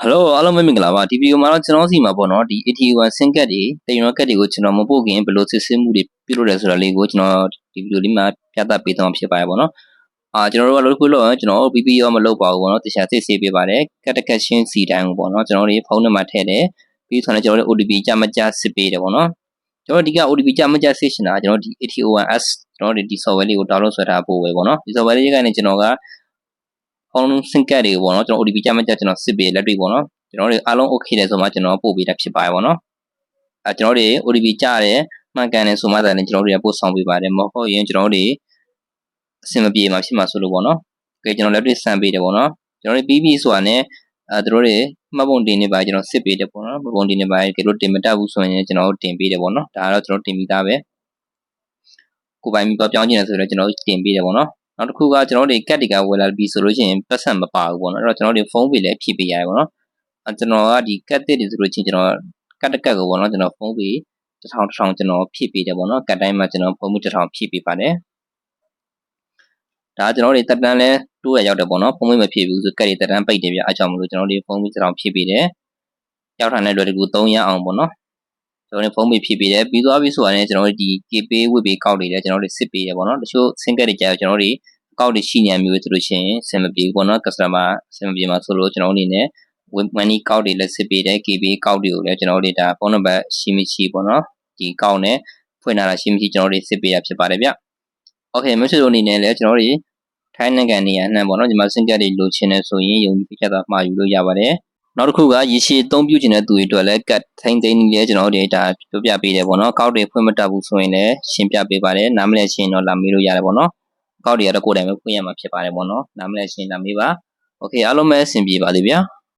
ဟယ်လိုအားလုံးပဲမင်္ဂလာပါဒီဗီဒီယိုမှာတော့ကျွန်တော်စီမှာပေါ့နော်ဒီ AT1 ဆင်းကတ်တွေတင်ရောကတ်တွေကိုကျွန်တော်မပို့ခင်ဘယ်လိုစစ်ဆေးမှုတွေပြုလုပ်လဲဆိုတာလေးကိုကျွန်တော်ဒီဗီဒီယိုလေးမှာပြသပေးသွားမှာဖြစ်ပါတယ်ပေါ့နော်အာကျွန်တော်တို့ကလို့ခုလို့ကျွန်တော် BPO မလုပ်ပါဘူးပေါ့နော်တခြားစစ်ဆေးပေးပါတယ်ကတ်တကတ်ရှင်းစီတိုင်းကိုပေါ့နော်ကျွန်တော်တို့ဖုန်းနံပါတ်ထည့်တယ်ပြီးဆိုတော့ကျွန်တော်တို့ OTP ကြမကြစစ်ပေးတယ်ပေါ့နော်ကျွန်တော်ဒီက OTP ကြမကြစစ်ရှင်တာကျွန်တော်ဒီ AT1S ကျွန်တော်တို့ဒီ software လေးကို download ဆွဲထားဖို့ပဲပေါ့နော်ဒီ software လေးကနေကျွန်တော်က ဖုန်းစင်ကတ်တွေကိုပေါ့နော်ကျွန်တော် OTP ကြမကြကျွန်တော်စစ်ပေးလက်တွေ့ပေါ့နော်ကျွန်တော်တို့အားလုံး okay တယ်ဆိုမှကျွန်တော်ပို့ပေးတာဖြစ်ပါတယ်ပေါ့နော်အဲကျွန်တော်တို့ OTP ကြားတယ်မှန်ကန်တယ်ဆိုမှသာလည်းကျွန်တော်တို့ရပို့ဆောင်ပေးပါတယ်မဟုတ်ရင်ကျွန်တော်တို့အဆင်မပြေမှာဖြစ်မှာဆိုလို့ပေါ့နော်ကဲကျွန်တော်လက်တွေ့စမ်းပေးတယ်ပေါ့နော်ကျွန်တော်တို့ပြီးပြီဆိုတာနဲ့အဲတို့တွေမှတ်ပုံတင်နေပါကျွန်တော်စစ်ပေးတယ်ပေါ့နော်မှတ်ပုံတင်နေပါကဲလို့တင်မတတ်ဘူးဆိုရင်ကျွန်တော်တို့တင်ပေးတယ်ပေါ့နော်ဒါကတော့ကျွန်တော်တင်ပြီးသားပဲကိုပိုင်ပြီးပြောင်းကျင်တယ်ဆိုတော့ကျွန်တော်တို့တင်ပေးတယ်ပေါ့နော် နောက်တစ်ခုကကျွန်တော်တို့ကတ်တီကဝယ်လာပြီဆိုလို့ရှိရင်ပတ်စံမပါဘူးပေါ့နော်အဲ့တော့ကျွန်တော်တို့ဖုန်းပေလည်းဖြည့်ပေးရတယ်ပေါ့နော်အဲကျွန်တော်ကဒီကတ်တစ်တွေဆိုလို့ချင်းကျွန်တော်ကတ်တကတ်ကိုပေါ့နော်ကျွန်တော်ဖုန်းပေတစ်ထောင်တစ်ထောင်ကျွန်တော်ဖြည့်ပေးတယ်ပေါ့နော်ကတ်တိုင်းမှာကျွန်တော်ဖုန်းပေတစ်ထောင်ဖြည့်ပေးပါတယ်ဒါကျွန်တော်တို့တက်တန်းလဲတိုးရရောက်တယ်ပေါ့နော်ဖုန်းမေးမဖြည့်ဘူးဆိုကက်ရီတက်တန်းပိတ်တယ်ပြအားကြောင့်မလို့ကျွန်တော်တို့ဖုန်းမေးတစ်ထောင်ဖြည့်ပေးတယ်ရောက်ထားတဲ့လွယ်တကူ3ရအောင်ပေါ့နော် ကျွန်တော်တို့ဖုန်းမေးဖြည့်ပေးတယ်ပြီးသွားပြီဆိုတာနဲ့ကျွန်တော်တို့ဒီ KP ဝစ်ပေးကောက်တွေလည်းကျွန်တော်တို့စစ်ပေးတယ်ပေါ့နော်တချို့ဆင်းကက်တွေကြာကျွန်တော်တို့အကောက်တွေရှိနေမျိုးဆိုလို့ရှိရင်ဆင်မပြေဘူးပေါ့နော် customer ဆင်မပြေမှာဆိုလို့ကျွန်တော်တို့အနေနဲ့ money ကောက်တွေလည်းစစ်ပေးတယ် KB ကောက်တွေကိုလည်းကျွန်တော်တို့ဒါဖုန်းနံပါတ်ရှိမရှိပေါ့နော်ဒီကောက်နဲ့ဖွင့်လာတာရှိမရှိကျွန်တော်တို့စစ်ပေးရဖြစ်ပါတယ်ဗျ Okay မရှိလို့အနေနဲ့လည်းကျွန်တော်တို့ထိုင်းနိုင်ငံနေရာနှံပေါ့နော်ဒီမှာစင်ကတ်တွေလိုချင်နေဆိုရင်ယုံကြည်ပြတ်သားမှာယူလို့ရပါတယ် နောက်တစ်ခုကရေရှည်အသုံးပြုခြင်းတဲ့သူတွေအတွက်လည်းကတ်ထိုင်းသိန်းကြီးလည်းကျွန်တော်တို့ဒါပြောပြပေးတယ်ပေါ့နော်ကောက်တွေဖွင့်မတတ်ဘူးဆိုရင်လည်းရှင်းပြပေးပါတယ်နားမလည်ချင်းတော့လာမေးလို့ရတယ်ပေါ့နော်ကောက်တွေကတော့ကိုယ်တိုင်ပဲဖွင့်ရမှာဖြစ်ပါတယ်ပေါ့နော်နားမလည်ချင်းလာမေးပါ Okay အားလုံးပဲအဆင်ပြေပါသေးဗျာ